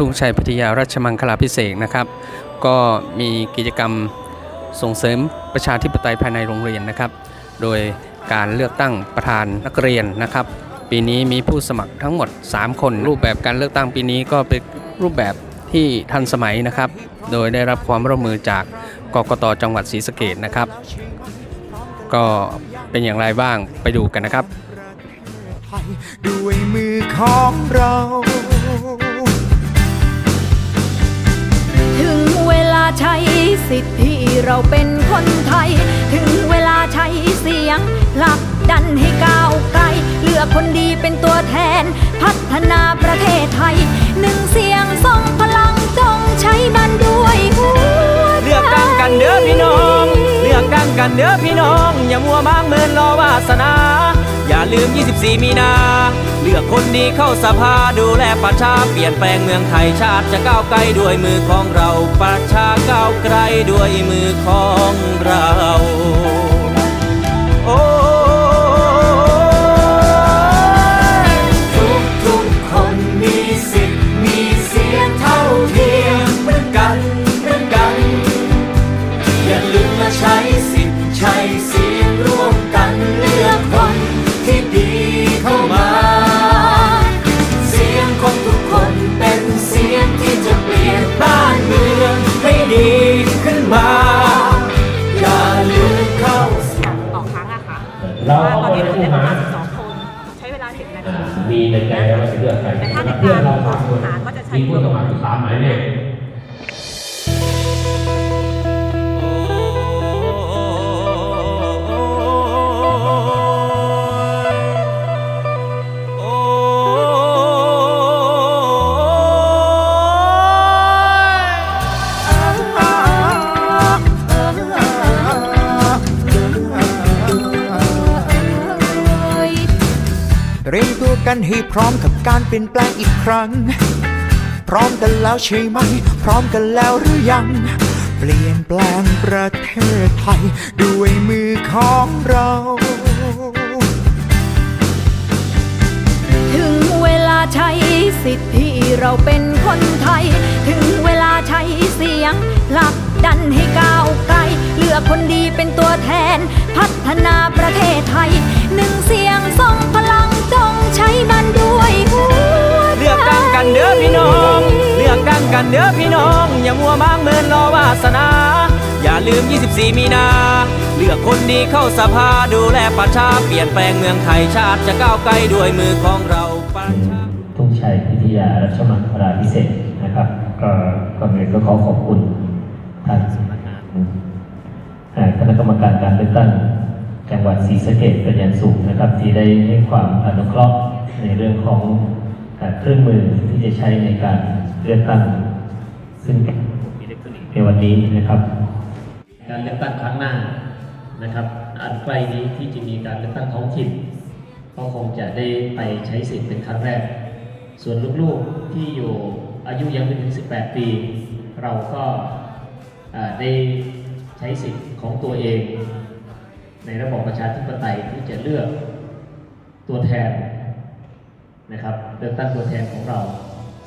ทุ่งชัยพิทยาราชมังคลาพิเศษนะครับ ก็มีกิจกรรมส่งเสริมประชาธิปไตยภายในโรงเรียนนะครับ โดยการเลือกตั้งประธานนักเรียนนะครับ ปีนี้มีผู้สมัครทั้งหมด 3 คน รูปแบบการเลือกตั้งปีนี้ก็เป็นรูปแบบที่ทันสมัยนะครับ โดยได้รับความร่วมมือจากกกตจังหวัดศรีสะเกดนะครับ ก็เป็นอย่างไรบ้างไปดูกันนะครับด้วยมือของเรา ใช้สิทธิเราเป็นคนไทย ถึงเวลาใช้เสียงผลักดันให้ก้าวไกล เลือกคนดีเป็นตัวแทน พัฒนาประเทศไทย หนึ่งเสียงทรงพลังจงใช้มันด้วยหัวเลือกตั้งกันเด้อพี่น้อง เลือกตั้งกันเด้อพี่น้อง อย่ามัวบางเมินรอวาสนา อย่าลืม 24 มีนา เลือกคนดีเข้าสภาดูแลประชาเปลี่ยนแปลงเมืองไทยชาติจะก้าวไกลด้วยมือของเรา ประชาก้าวไกลด้วยมือของเรา เราว่าเอาตอนนี้ไปเราเหลืผู้อประหามาณ12คนใช้เวลา 10 นาทีมีในใจแล้วว่าจะเลือกใครแต่ถ้าในเพื่อนการเราสามคนหาก็จะใช้มีผู้สมัครอยู่สามหมายเลข กันให้พร้อมกับการเปลี่ยนแปลงอีกครั้ง พร้อมกันแล้วใช่ไหม พร้อมกันแล้วหรือยัง เปลี่ยนแปลงประเทศไทย ด้วยมือของเรา ถึงเวลาใช้สิทธิ์ที่เราเป็นคนไทย เด้อพี่น้อง อย่ามัวบางเมินรอวาสนา อย่าลืม 24 มีนา เลือกคนดีเข้าสภาดูแลประชา เปลี่ยนแปลงเมืองไทยชาติจะก้าวไกลด้วยมือของเราประชาทุ่งชัยพิทยารัชมังคลาพิเศษนะครับก็ก่อนอื่นก็ขอขอบคุณทางสำนักงานคณะกรรมการการเลือกตั้งจังหวัดศรีสะเกษเป็นอย่างสูงนะครับ ที่ได้ให้ความอนุเคราะห์ในเรื่องของเครื่องมือที่จะใช้ในการเลือกตั้ง ซึ่งเป็นระบบอิเล็กนิกส์ในวันนี้นะครับ การเลือกตั้งครั้งหน้านะครับ อันใกล้นี้ที่จะมีการเลือกตั้งท้องถิ่นก็คงจะได้ไปใช้สิทธิ์เป็นครั้งแรก ส่วนลูกๆที่อยู่อายุยังไม่ถึง 18 ปี เราก็ได้ใช้สิทธิ์ของตัวเอง ในระบบประชาธิปไตยที่จะเลือกตัวแทนนะครับเลือกตั้งตัวแทนของเรา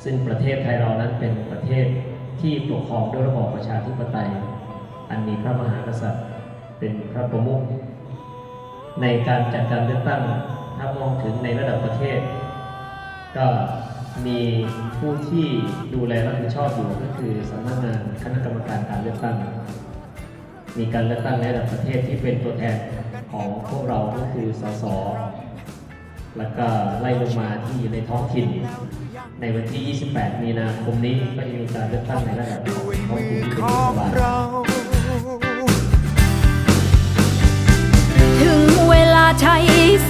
ซึ่งประเทศไทยเรานั้นเป็นประเทศ ที่ปกครองด้วยระบอบประชาธิปไตย อันมีพระมหากษัตริย์เป็นพระประมุขในการจัดการเลือกตั้งถ้ามองถึงในระดับประเทศ ก็มีผู้ที่ดูแลรับผิดชอบอยู่ก็คือสำนักงานคณะกรรมการการเลือกตั้ง มีการเลือกตั้งในระดับประเทศที่เป็นตัวแทนของพวกเราก็คือสสแล้วก็ไล่ลงมาที่อยู่ในท้องถิ่น ในวันที่ 28 มีนาคมนี้ก็จะมีการเลือกตั้งในระดับของด้วยท้องมืถิ่นอที่ขเป็นอรังฐบาลเราถึงเวลาใช้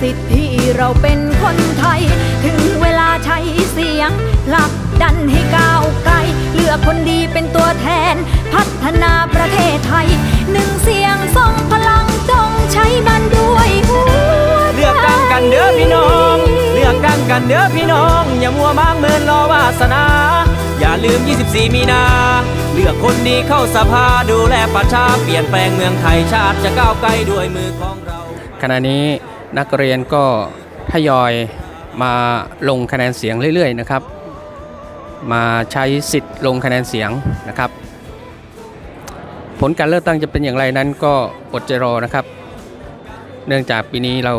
สิทธิ์ที่เราเป็นคนไทย ถึงเวลาใช้เสียงผลักดันให้ก้าวไกล เลือกคนดีเป็นตัวแทน พัฒนาประเทศไทย หนึ่งเสียงทรงพลังจงใช้มันด้วยหัวใจเลือกตั้งกันเด้อพี่น้องเลือกตั้ งกันเด้อพี่น้อง อย่ามัวบางเมินรอวาสนา อย่าลืม 24 มีนา เลือกคนดีเข้าสภาดูแลประชาเปลี่ยนแปลงเมืองไทยชาติจะก้าวไกลด้วยมือของเรา ขณะนี้นักเรียนก็ทยอยมาลงคะแนนเสียงเรื่อยๆนะครับ มาใช้สิทธิ์ลงคะแนนเสียงนะครับ ผลการเลือกตั้งจะเป็นอย่างไรนั้นก็อดใจรอนะครับ เนื่องจากปีนี้เรา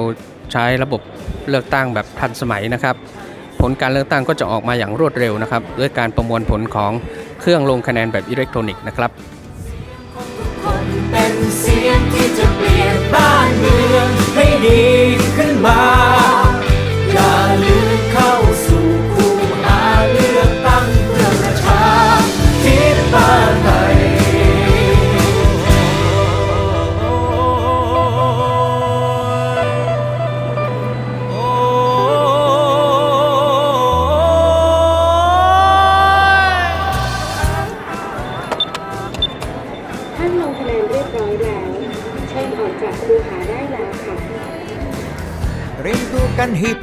ใช้ระบบเลือกตั้งแบบทันสมัยนะครับ ผลการเลือกตั้งก็จะออกมาอย่างรวดเร็วนะครับ ด้วยการประมวลผลของเครื่องลงคะแนนแบบอิเล็กทรอนิกส์นะครับเป็นเสียงที่จะเปลี่ยนบ้านเมืองให้ดีขึ้นมา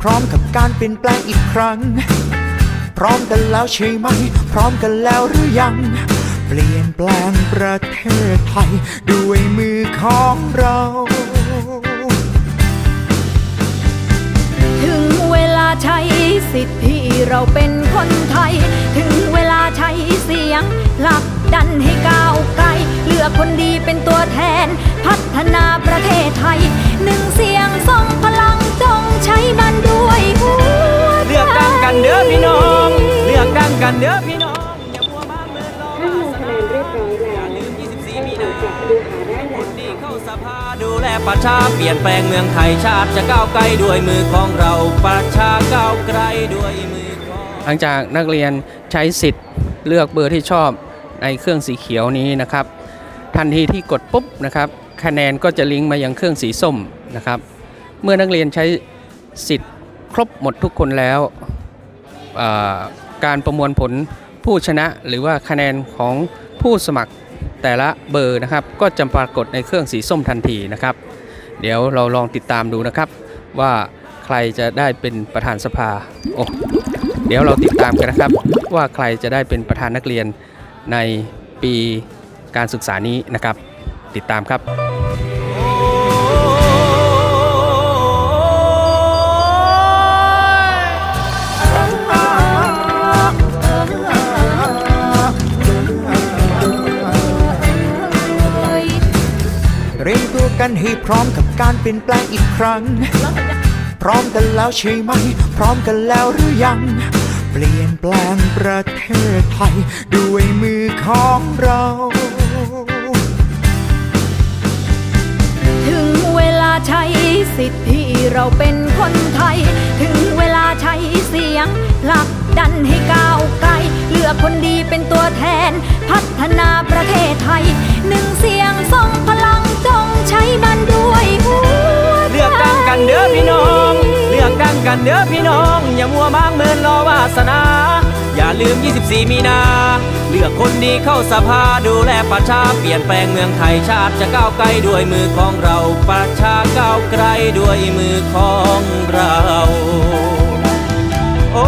พร้อมกับการเปลี่ยนแปลงอีกครั้ง พร้อมกันแล้วใช่ไหม พร้อมกันแล้วหรือยัง เปลี่ยนแปลงประเทศไทย ด้วยมือของเรา ถึงเวลาใช้สิทธิเราเป็นคนไทย ถึงเวลาใช้เสียงผลักดันให้ก้าวไกล เลือกคนดีเป็นตัวแทน พัฒนาประเทศไทย หนึ่งเสียงทรงพลังจง ใช้มันด้วยหัวใจเลือกตั้งกันเด้อพี่น้อง เลือกตั้งกันเด้อพี่น้องอย่ามัวบ้างเมินรอท่านลงคะแนนเรียบร้อยแล้วลืมเชิ24 มีนาอกจากคูหาได้แล้วดีเข้าสภาดูแลประชาเปลี่ยนแปลงเมืองไทยชาติจะก้าวไกลด้วยมือของเราประชาก้าวไกลด้วยมือของหลังจากนักเรียนใช้สิทธิ์เลือกเบอร์ที่ชอบในเครื่องสีเขียวนี้นะครับ ทันทีที่กดปุ๊บนะครับ คะแนนก็จะลิงก์มายังเครื่องสีส้มนะครับ เมื่อนักเรียนใช้ สิทธิ์ครบหมดทุกคนแล้ว การประมวลผลผู้ชนะหรือว่าคะแนนของผู้สมัครแต่ละเบอร์นะครับก็จะปรากฏในเครื่องสีส้มทันทีนะครับ เดี๋ยวเราลองติดตามดูนะครับ ว่าใครจะได้เป็นประธานสภาโอ้เดี๋ยวเราติดตามกันนะครับ ว่าใครจะได้เป็นประธานนักเรียนในปีการศึกษานี้นะครับ ติดตามครับ กันให้พร้อมกับการเปลี่ยนแปลงอีกครั้ง พร้อมกันแล้วใช่ไหม พร้อมกันแล้วหรือยัง เปลี่ยนแปลงประเทศไทย ด้วยมือของเรา ถึงเวลาใช้สิทธิ์ที่เราเป็นคนไทย ถึงเวลาใช้เสียงผลักดันให้ก้าวไกล เลือกคนดีเป็นตัวแทน กันเด้อพี่น้อง อย่ามัวมางเมินรอวาสนา อย่าลืม 24 มีนา เลือกคนดีเข้าสภาดูแลประชาเปลี่ยนแปลงเมืองไทยชาติจะก้าวไกลด้วยมือของเรา ประชาก้าวไกลด้วยมือของเรา โอ้